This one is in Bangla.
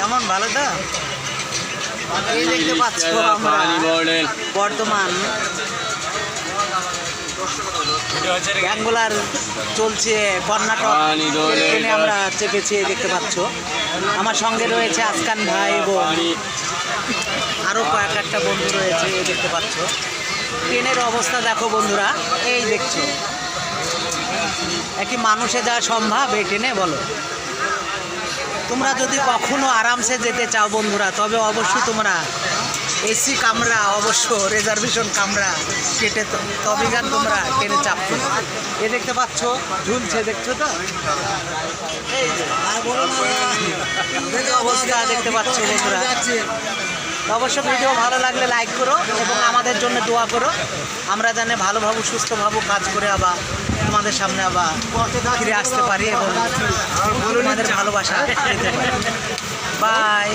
কেমন? ভালো তো? এই দেখতে পাচ্ছ আমরা বর্তমান ব্যাঙ্গুলার চলছে কর্ণাটক। ট্রেনে আমরা চেপেছি দেখতে পাচ্ছ। আমার সঙ্গে রয়েছে আসকান ভাই এবং আরও কয়েক একটা বন্ধু রয়েছে এই দেখতে পাচ্ছ। ট্রেনের অবস্থা দেখো বন্ধুরা এই দেখছ। একই মানুষে যাওয়া সম্ভব এই ট্রেনে বলো। তোমরা যদি কখনো আরামসে যেতে চাও বন্ধুরা তবে অবশ্যই তোমরা এসি কামরা অবশ্য রিজার্ভেশন কামরা কেটে তবে গান তোমরা ট্রেনে চাপ এ দেখতে পাচ্ছ ঝুলছে দেখছ তো? অবস্থা দেখতে পাচ্ছ বন্ধুরা। অবশ্য ভিডিও ভালো লাগলে লাইক করো এবং আমাদের জন্য দোয়া করো। আমরা জানি ভালোভাবে, সুস্থভাবে কাজ করে আবার তোমাদের সামনে আবার ফিরে আসতে পারি এবং তোমাদের ভালোবাসা বাই